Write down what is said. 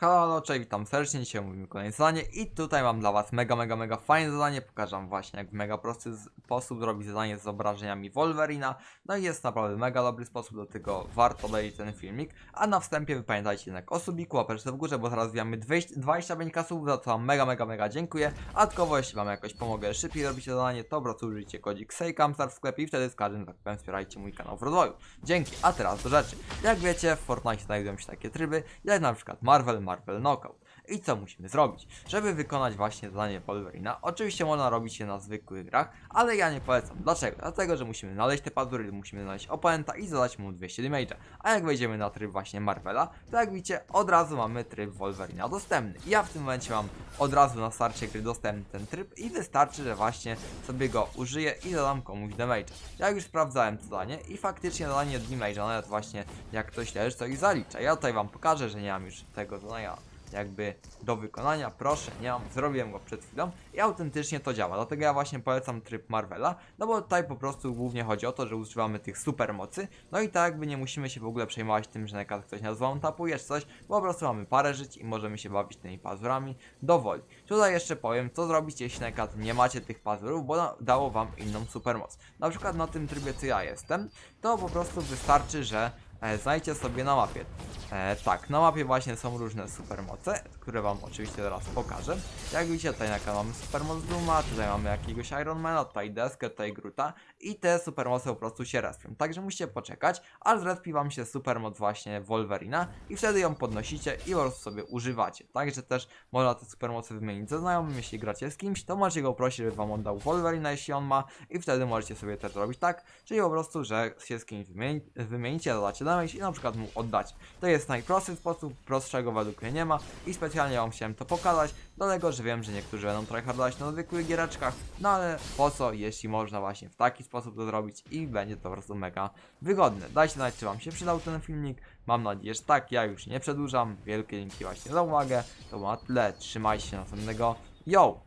Halo, halo, cześć, witam serdecznie, dzisiaj mówimy kolejne zadanie i tutaj mam dla was mega, mega, mega fajne zadanie, pokażę wam właśnie jak w mega prosty sposób zrobić zadanie z zobrażeniami Wolverina, no i jest naprawdę mega dobry sposób, do tego warto obejrzeć ten filmik, a na wstępie pamiętajcie jednak o subiku, łapeczce w górze, bo zaraz wbijamy 200 25 kasów, za co wam mega, mega, mega dziękuję, a dodatkowo jeśli wam jakoś pomogę szybciej robić to zadanie, to po użyjcie kodzik SEJKAMSTAR w sklepie i wtedy z każdym, powiem, wspierajcie mój kanał w rozwoju. Dzięki, a teraz do rzeczy. Jak wiecie, w Fortnite znajdują się takie tryby, jak na przykład Marvel, Marvel Knockout. I co musimy zrobić? Żeby wykonać właśnie zadanie Wolverina, oczywiście można robić je na zwykłych grach, ale ja nie polecam. Dlaczego? Dlatego, że musimy znaleźć te pazury, musimy znaleźć oponenta i zadać mu 200 damage'a. A jak wejdziemy na tryb właśnie Marvela, to jak widzicie, od razu mamy tryb Wolverina dostępny. Ja w tym momencie mam od razu na starcie gry dostępny ten tryb i wystarczy, że właśnie sobie go użyję i zadam komuś damage. Ja już sprawdzałem to zadanie i faktycznie zadanie damage'a, nawet właśnie jak ktoś leży, to ich zalicza. Ja tutaj wam pokażę, że nie mam już tego zadania jakby do wykonania, proszę, nie mam, zrobiłem go przed chwilą i autentycznie to działa, dlatego ja właśnie polecam tryb Marvela, no bo tutaj po prostu głównie chodzi o to, że używamy tych super mocy, no i tak jakby nie musimy się w ogóle przejmować tym, że na ktoś nas tapuje czy coś, bo po prostu mamy parę żyć i możemy się bawić tymi pazurami dowoli. Tutaj jeszcze powiem, co zrobić, jeśli na nie macie tych pazurów, bo dało wam inną supermoc. Na przykład na tym trybie, co ja jestem, to po prostu wystarczy, że e, znajdźcie sobie na mapie. E, tak, na mapie właśnie są różne supermoce, które wam oczywiście teraz pokażę. Jak widzicie, tutaj na kanale mamy supermoc Duma, tutaj mamy jakiegoś Ironmana, tutaj deskę, tutaj Gruta i te supermoce po prostu się respią. Także musicie poczekać, aż zrespi wam się supermoc właśnie Wolverina i wtedy ją podnosicie i po prostu sobie używacie. Także też można te supermoce wymienić ze znajomym, jeśli gracie z kimś, to możecie go prosić, żeby wam oddał Wolverina, jeśli on ma i wtedy możecie sobie też zrobić tak, czyli po prostu, że się z kimś wymieni wymienicie, dodacie damage i na przykład mu oddacie. To jest najprostszy sposób, prostszego według mnie nie ma i specjalnie wam chciałem to pokazać, dlatego, że wiem, że niektórzy będą tryhardować na zwykłych giereczkach, no ale po co, jeśli można właśnie w taki sposób to zrobić i będzie to po prostu mega wygodne. Dajcie znać, czy wam się przydał ten filmik, mam nadzieję, że tak, ja już nie przedłużam, wielkie dzięki właśnie za uwagę, to było na tyle, trzymajcie się następnego, yo!